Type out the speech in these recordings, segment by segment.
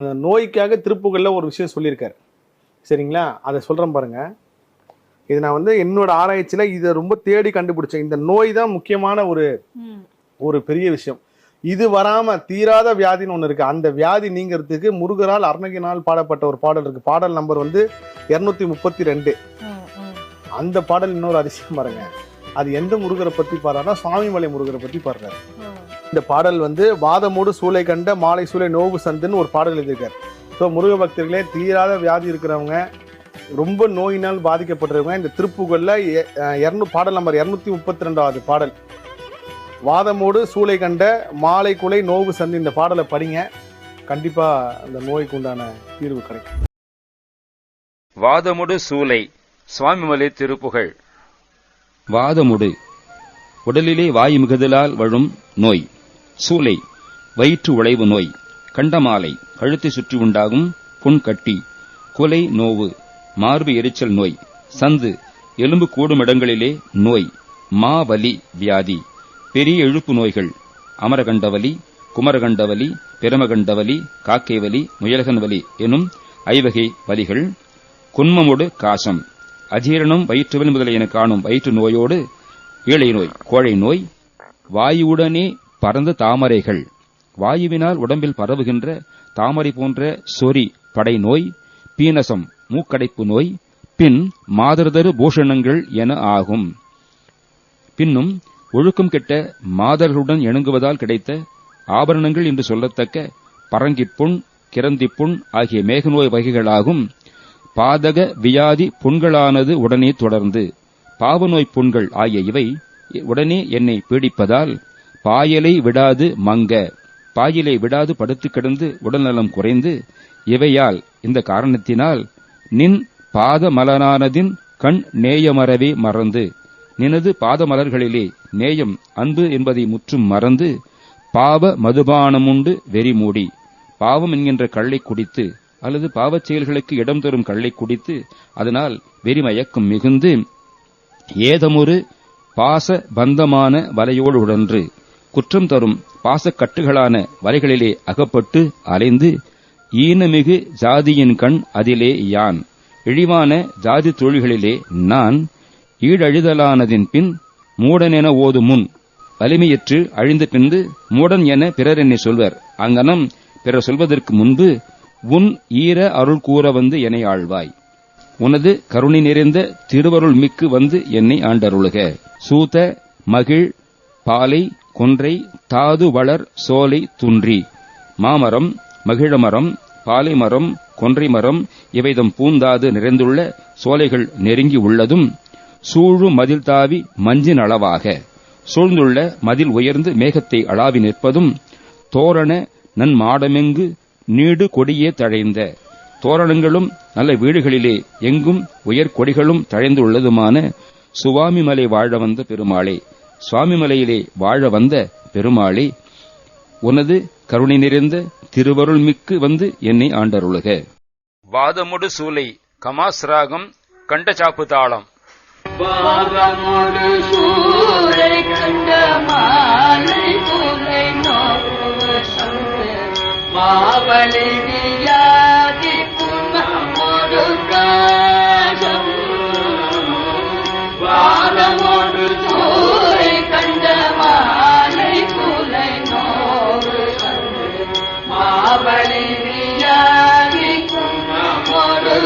நோய்க்காக திருப்புகள்ல ஒரு விஷயம் சொல்லியிருக்காரு. சரிங்களா? அதை சொல்றேன் பாருங்க. இது நான் வந்து என்னோட ஆராய்ச்சியில இதை ரொம்ப தேடி கண்டுபிடிச்சேன். இந்த நோய் தான் முக்கியமான ஒரு. ஒரு பெரிய விஷயம். இது வராம தீராத வியாதின்னு ஒண்ணு இருக்கு. அந்த வியாதி நீங்கிறதுக்கு முருகரால் அருணகினால் பாடப்பட்ட ஒரு பாடல் இருக்கு. பாடல் நம்பர் வந்து இருநூத்தி முப்பத்தி ரெண்டு. அந்த பாடல் இன்னொரு அதிசயம் பாருங்க. அது எந்த முருகரை பத்தி பாடுறாருன்னா சுவாமிமலை முருகரை பத்தி பாடுறாரு. இந்த பாடல் வந்து வாதமோடு சூளை கண்ட மாலை சூளை நோவு சந்துன்னு ஒரு பாடல் எழுதியிருக்காரு. ஸோ முருக பக்தர்களே தீராத வியாதி இருக்கிறவங்க ரொம்ப நோயினால் பாதிக்கப்பட்டிருக்கவங்க இந்த திருப்புகள்ல இரநூ பாடல் நம்பர் இரநூத்தி முப்பத்தி ரெண்டாவது பாடல். வாதமோடு சூளை கண்ட மாலை குலை நோவு சந்து இந்த பாடலை படிங்க. கண்டிப்பா அந்த நோய்க்கு உண்டான தீர்வு கிடைக்கும். வாதமுடு சூலை சுவாமிமலை திருப்புகழ். வாதமுடு உடலிலே வாயு மிகுதலால் வழும் நோய். சூலை வயிற்று உழைவு நோய் கண்டமாலை கழுத்தை சுற்றி உண்டாகும் புண்கட்டி குலை நோவு மார்பு எரிச்சல் நோய் சந்து எலும்பு கூடும் இடங்களிலே நோய் மாவலி வியாதி பெரிய எழுப்பு நோய்கள் அமரகண்டவலி குமரகண்டவலி பிரமகண்டவலி காக்கைவலி முயலகன் வலி எனும் ஐவகை வலிகள் குன்மமொடு காசம் அஜீரணம் வயிற்றுவலி முதலியன காணும் வயிற்று நோயோடு ஏழை நோய் கோழை நோய் வாயுடனே பரந்த தாமரைகள். வாயுவினால் உடம்பில் பரவுகின்ற தாமரை போன்ற சொறி படை நோய் பீனசம் மூக்கடைப்பு நோய் பின் மாதர்தரு பூஷணங்கள் என ஆகும். பின்னும் ஒழுக்கம் கெட்ட மாதர்களுடன் இணங்குவதால் கிடைத்த ஆபரணங்கள் என்று சொல்லத்தக்க பரங்கிப்புண் கிரந்திப்புண் ஆகிய மேகநோய் வகைகளாகும். பாதக வியாதி புண்களானது உடனே தொடர்ந்து. பாவநோய் புண்கள் ஆகிய இவை உடனே என்னை பீடிப்பதால் பாயலை விடாது மங்க. பாயிலை விடாது படுத்து கிடந்து உடல்நலம் குறைந்து. இவையால் இந்த காரணத்தினால் நின் பாதமலனானதின் கண் நேயமறவே மறந்து. நினது பாதமலர்களிலே நேயம் அன்பு என்பதை முற்றும் மறந்து பாவ மதுபானமுண்டு வெறிமூடி பாவம் என்கின்ற கள்ளை குடித்து அல்லது பாவச் செயல்களுக்கு இடம் தரும் கள்ளை குடித்து அதனால் வெறிமயக்கம் மிகுந்து ஏதமொரு பாச பந்தமான வலையோடு உடன்று. குற்றம் தரும் பாசக்கட்டுகளான வரைகளிலே அகப்பட்டு அலைந்து ஈனமிகு ஜாதியின் கண் அதிலே யான். இழிவான ஜாதி தொழில்களிலே நான் ஈடழிதலானதின் பின் மூடனென ஓது முன் வலிமையற்று அழிந்த பின்பு மூடன் என பிறர் என்னை சொல்வர். அங்கனம் பிறர் சொல்வதற்கு முன்பு உன் ஈர அருள் கூற வந்து என்னை ஆழ்வாய். உனது கருணை நிறைந்த திருவருள் மிக்கு வந்து என்னை ஆண்டருளுக. சூத மகிழ் பாலை கொன்றை தாது வளர் சோலை துன்றி. மாமரம் மகிழமரம் பாலைமரம் கொன்றை மரம் இவைதம் பூந்தாது நிறைந்துள்ள சோலைகள் நெருங்கி உள்ளதும் சூழு மதில் தாவி மஞ்சின் அளவாக. சூழ்ந்துள்ள மதில் உயர்ந்து மேகத்தை அளாவி நிற்பதும் தோரண நன் மாடமெங்கு நீடு கொடியே தழைந்த. தோரணங்களும் நல்ல வீடுகளிலே எங்கும் உயர் கொடிகளும் தழைந்துள்ளதுமான சுவாமிமலை வாழ வந்த பெருமாளே. சுவாமிமலையிலே வாழ வந்த பெருமாளே உனது கருணை நிறைந்த திருவருள் மிக்கு வந்து என்னை ஆண்டருளுக. வாதமுடு சூலை கமாஸ் ராகம் கண்டச்சாப்பு தாளம் பாகமொடு மாவழி வியாதிக்கும் புனமொடு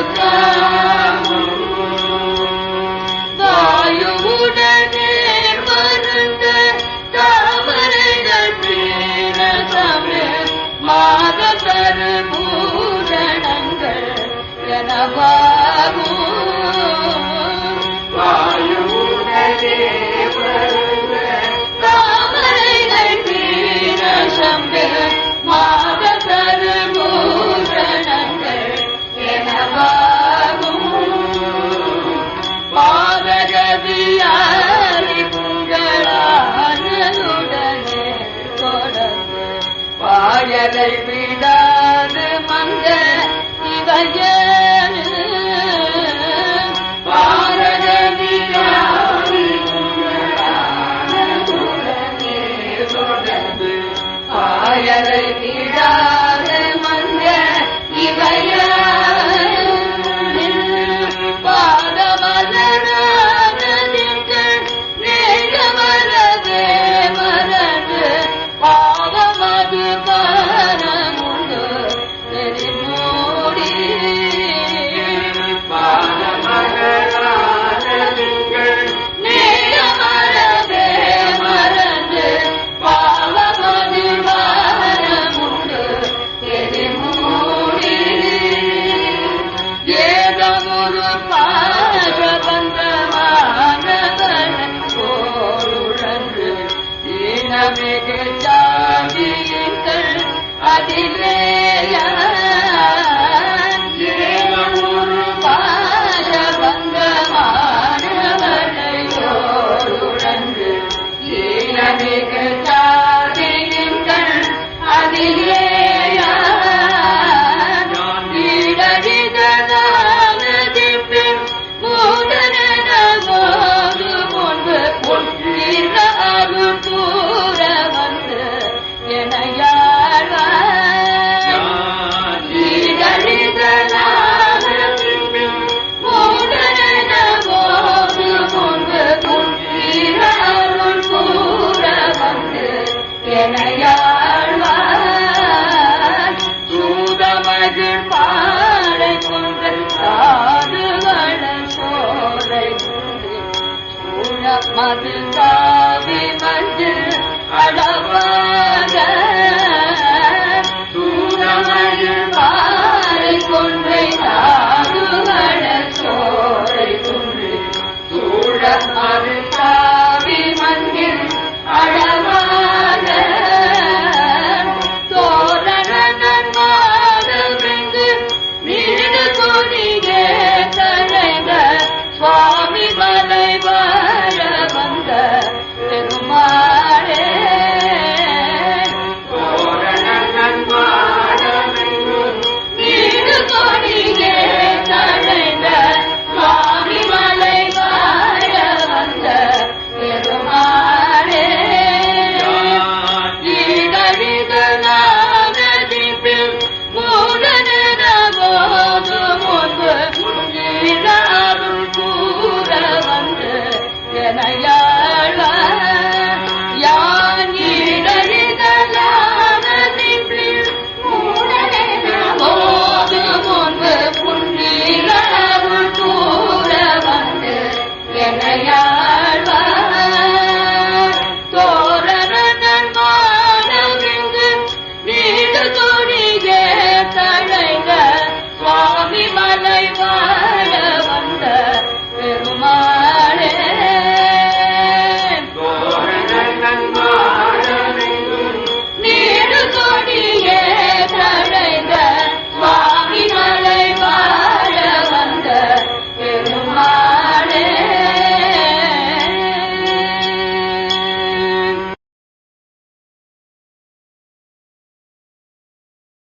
ङ्क अति मया சூழ